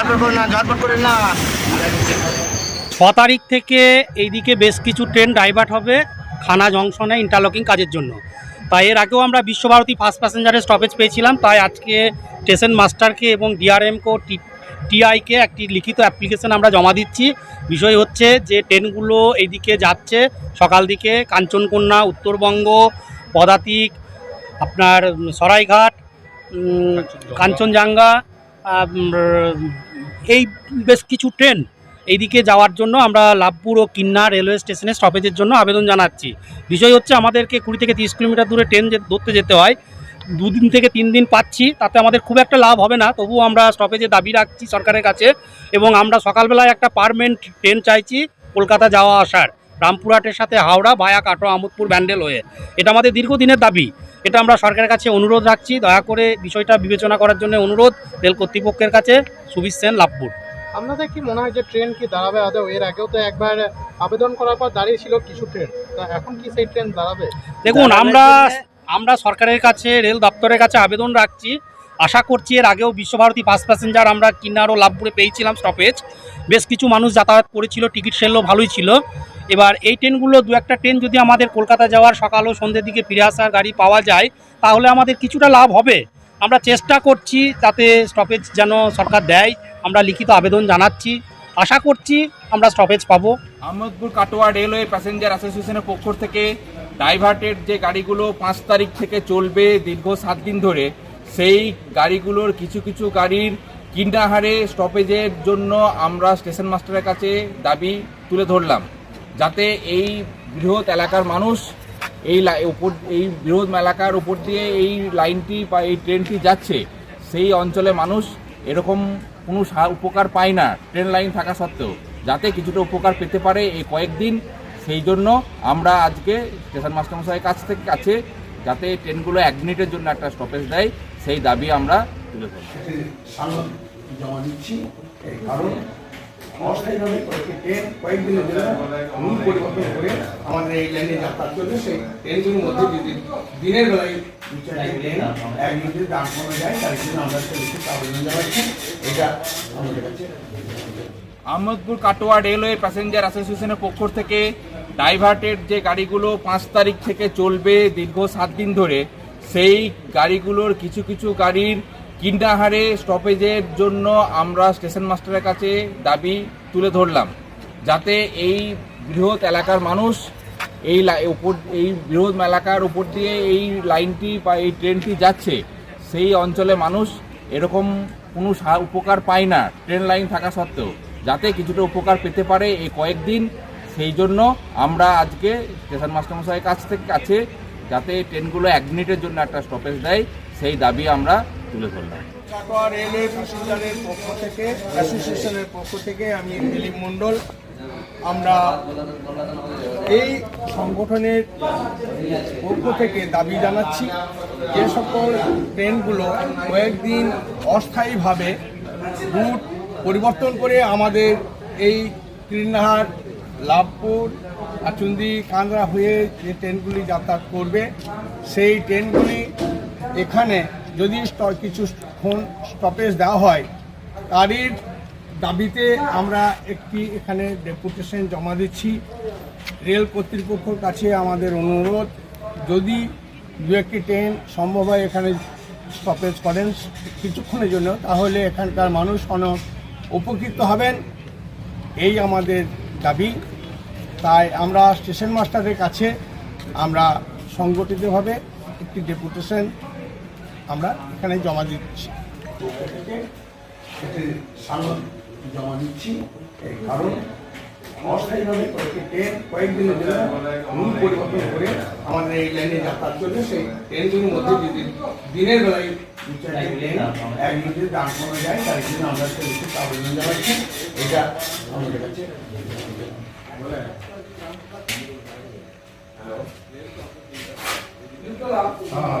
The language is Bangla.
না ঝটপট করেন না। ছ তারিখ থেকে এইদিকে বেশ কিছু ট্রেন ডাইভার্ট হবে খানা জংশনে ইন্টারলকিং কাজের জন্য। তাই এর আগেও আমরা বিশ্বভারতী ফার্স্ট প্যাসেঞ্জারের স্টপেজ পেয়েছিলাম তাই আজকে স্টেশন মাস্টারকে এবং ডিআরএমকে টি টিআইকে একটি লিখিত অ্যাপ্লিকেশন আমরা জমা দিচ্ছি। বিষয় হচ্ছে যে ট্রেনগুলো এইদিকে যাচ্ছে সকাল দিকে কাঞ্চনকন্যা উত্তরবঙ্গ পদাতিক আপনার সরাইঘাট কাঞ্চনজঙ্ঘা। এই বেশ কিছু ট্রেন এইদিকে যাওয়ার জন্য আমরা লাভপুর ও কিন্না রেলওয়ে স্টেশনে স্টপেজের জন্য আবেদন জানাচ্ছি। বিষয় হচ্ছে আমাদেরকে কুড়ি থেকে তিরিশ কিলোমিটার দূরে ট্রেন ধরতে যেতে হয়, দুদিন থেকে তিন দিন পাচ্ছি, তাতে আমাদের খুব একটা লাভ হবে না। তবুও আমরা স্টপেজে দাবি রাখছি সরকারের কাছে এবং আমরা সকালবেলায় একটা পারমানেন্ট ট্রেন চাইছি কলকাতা যাওয়া আসার, রামপুরহাটের সাথে হাওড়া ভায়া কাটোয়া আমোদপুর ব্যান্ডেল হয়ে। এটা আমাদের দীর্ঘদিনের দাবি। এটা আমরা সরকারের কাছে অনুরোধ রাখছি। দয়া করে বিষয়টা বিবেচনা করার জন্য অনুরোধ রেল কর্তৃপক্ষের কাছে। সুবিশ সেন লাভপুর। আপনাদের কি মনে হয় যে ট্রেন কি দাঁড়াবে আদৌ? এর আগেও তো একবার আবেদন করার পর দাঁড়িয়েছিল কিছু ট্রেন। তা এখন কি সেই ট্রেন দাঁড়াবে? দেখুন আমরা আমরা সরকারের কাছে রেল দপ্তরের কাছে আবেদন রাখছি। আশা করছি এর আগেও বিশ্বভারতী ফার্স্ট প্যাসেঞ্জার আমরা কিন্নার ও লাভপুরে পেয়েছিলাম স্টপেজ বেশ কিছু মানুষ যাতায়াত করেছিল টিকিট সেলও ভালোই ছিল। এবার এই ট্রেনগুলো দু একটা ট্রেন যদি আমাদের কলকাতা যাওয়ার সকাল ও সন্ধ্যের দিকে ফিরে আসার গাড়ি পাওয়া যায়, তাহলে আমাদের কিছুটা লাভ হবে। আমরা চেষ্টা করছি যাতে স্টপেজ যেন সরকার দেয়। আমরা লিখিত আবেদন জানাচ্ছি। আশা করছি আমরা স্টপেজ পাবো। আহমদপুর কাটোয়া রেলওয়ে প্যাসেঞ্জার অ্যাসোসিয়েশনের পক্ষ থেকে ডাইভার্টেড যে গাড়িগুলো পাঁচ তারিখ থেকে চলবে দীর্ঘ সাত দিন ধরে, সেই গাড়িগুলোর কিছু কিছু গাড়ির কিন্ডাহারে স্টপেজের জন্য আমরা স্টেশন মাস্টারের কাছে দাবি তুলে ধরলাম। যাতে এই বৃহৎ এলাকার মানুষ এই উপর, এই বৃহৎ এলাকার উপর দিয়ে এই লাইনটি বা এই ট্রেনটি যাচ্ছে, সেই অঞ্চলে মানুষ এরকম কোনো উপকার পায় না ট্রেন লাইন থাকা সত্ত্বেও। যাতে কিছুটা উপকার পেতে পারে এই কয়েকদিন, সেই জন্য আমরা আজকে স্টেশন মাস্টারমশাইয়ের কাছ থেকে কাছে যাতে ট্রেনগুলো এক মিনিটের জন্য একটা স্টপেজ দেয়, সেই দাবি আমরা তুলে ধরছি অস্থায়ীভাবে কয়েকটি ট্রেন কয়েকদিনের জন্য পরিবর্তন করে আমাদের এই লাইনে যাতায়াত চলবে। সেই ট্রেনগুলির মধ্যে যদি দিনের বেলায় দু চারটি ট্রেন এক মিনিটে দাঁড় করানো যায় তার জন্য আমরা এটা আমাদের কাছে আহমদপুর কাটোয়া রেলওয়ে প্যাসেঞ্জার অ্যাসোসিয়েশনের পক্ষ থেকে ডাইভার্টেড যে গাড়িগুলো পাঁচ তারিখ থেকে চলবে দীর্ঘ সাত দিন ধরে সেই গাড়িগুলোর কিছু কিছু গাড়ির কিন্ডাহারে স্টপেজের জন্য আমরা স্টেশন মাস্টারের কাছে দাবি তুলে ধরলাম, যাতে এই বৃহৎ এলাকার মানুষ এই উপর, এই বৃহৎ এলাকার উপর দিয়ে এই লাইনটি বা এই ট্রেনটি যাচ্ছে, সেই অঞ্চলে মানুষ এরকম কোনো উপকার পায় না ট্রেন লাইন থাকা সত্ত্বেও, যাতে কিছুটা উপকার পেতে পারে এই কয়েকদিন, সেই জন্য আমরা আজকে স্টেশন মাস্টারমশাইয়ের কাছ থেকে, কাছে যাতে ট্রেনগুলো এক মিনিটের জন্য একটা স্টপেজ দেয়, সেই দাবি আমরা তুলে ধরলাম। রেলওয়ে পক্ষ থেকে, অ্যাসোসিয়েশনের পক্ষ থেকে আমি দিলীপ মণ্ডল, আমরা এই সংগঠনের পক্ষ থেকে দাবি জানাচ্ছি যে সকল ট্রেনগুলো কয়েকদিন অস্থায়ীভাবে রুট পরিবর্তন করে আমাদের এই কীর্ণাহার লাভপুর, আচুন্দি কান্দ্রা হয়ে যে ট্রেনগুলি যাতায়াত করবে, সেই ট্রেনগুলি এখানে যদি কিছু কিছুক্ষণ স্টপেজ দেওয়া হয়, তারই দাবিতে আমরা একটি এখানে ডেপুটেশন জমা দিচ্ছি। রেল কর্তৃপক্ষর কাছে আমাদের অনুরোধ, যদি দু একটি ট্রেন সম্ভব হয় এখানে স্টপেজ করেন কিছুক্ষণের জন্য, তাহলে এখানকার মানুষ অনেক উপকৃত হবেন। এই আমাদের দাবি। তাই আমরা স্টেশন মাস্টারের কাছে আমরা সংগঠিতভাবে একটি ডেপুটেশন আমরা এখানে জমা দিচ্ছি। জমা দিচ্ছি। কারণ অস্থায়ীভাবে ট্রেন কয়েকদিনের জন্য রুল পরিবর্তন করে আমাদের এই লাইনে যাতায়াত সেই ট্রেনগুলির মধ্যে যদি দিনের বেলায় এক মিনিটে দাঁড় করানো যায় তার জন্য আমরা একটা আবেদন জানাচ্ছি। এটা আমাদের কাছে হ্যাঁ।